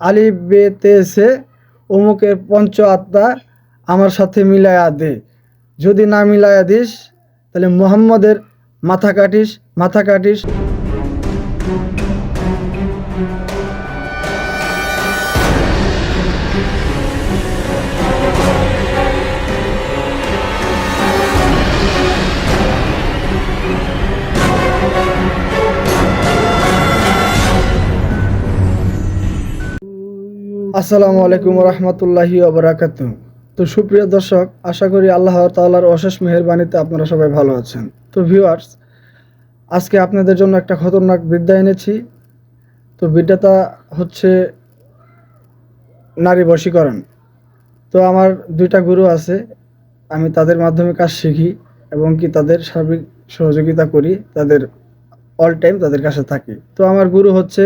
আলি বেতে সে অমুকের পঞ্চ আত্মা আমার সাথে মিলায়া দে। যদি না মিলায়া দিস, তাহলে মোহাম্মদের মাথা কাটিস মাথা কাটিস। আসসালামু আলাইকুম রহমতুল্লাহি ওবরাকাত। তো সুপ্রিয় দর্শক, আশা করি আল্লাহ তাআলার অশেষ মেহেরবানিতে আপনারা সবাই ভালো আছেন। তো ভিউয়ার্স আজকে আপনাদের জন্য একটা খতরনাক বিদ্যা এনেছি। তো বিদ্যাটা হচ্ছে নারী বশীকরণ। তো আমার দুইটা গুরু আছে, আমি তাদের মাধ্যমে কাজ শিখি এবং কি তাদের সার্বিক সহযোগিতা করি, তাদের অল টাইম তাদের কাছে থাকি। তো আমার গুরু হচ্ছে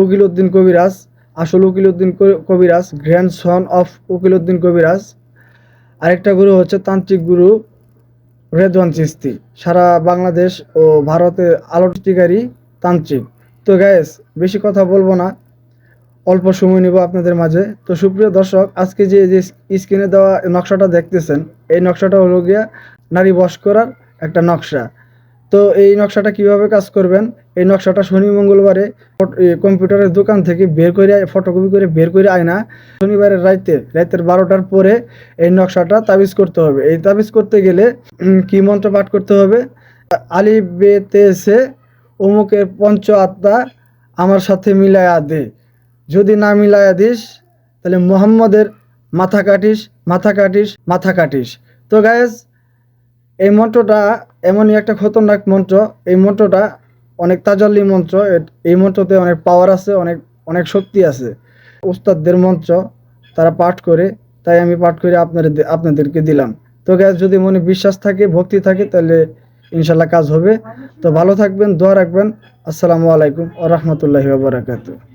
উকিল উদ্দিন কবিরাজ। আসল উকিল উদ্দিন কবিরাজ, গ্র্যান্ড সন অফ উকিল উদ্দিন কবিরাজ। আরেকটা গুরু হচ্ছে তান্ত্রিক গুরু রেদওয়ান চিস্তি সারা বাংলাদেশ ও ভারতে আলোটিকারী তান্ত্রিক। তো গ্যাস বেশি কথা বলব না, অল্প সময় নিব আপনাদের মাঝে। তো সুপ্রিয় দর্শক, আজকে যে যে স্ক্রিনে দেওয়া নকশাটা দেখতেছেন, এই নকশাটা হলো গিয়া নারী বশ করার একটা নকশা। তো এই নকশাটা কীভাবে কাজ করবেন এই নকশাটা শনি মঙ্গলবারে কম্পিউটারের দোকান থেকে বের করে ফটোকপি করে বের করে আয়না শনিবারের রাইতে রাতের বারোটার পরে এই নকশাটা তাবিজ করতে হবে। এই তাবিজ করতে গেলে কি মন্ত্র পাঠ করতে হবে? আলি বেতে এসে অমুকের পঞ্চ আত্মা আমার সাথে মিলায়া দে। যদি না মিলায়া দিস, তাহলে মোহাম্মদের মাথা কাটিস মাথা কাটিস মাথা কাটিস। তো গায়েস এই মন্ত্রটা এমনই একটা খতরনাক মন্ত্র। এই মন্ত্রটা অনেক তাজল্লি মন্ত্র এ- এই মন্ত্রতে অনেক পাওয়ার আছে, অনেক অনেক শক্তি আছে। উস্তাদদের মন্ত্র তারা পাঠ করে, তাই আমি পাঠ করে আপনাদের আপনাদেরকে দিলাম। তো গ্যাস যদি মনে বিশ্বাস থাকে, ভক্তি থাকে, তাহলে ইনশাল্লাহ কাজ হবে। তো ভালো থাকবেন, দোয়া রাখবেন। আসসালামু আলাইকুম ও রহমতুল্লাহি বারাকাতু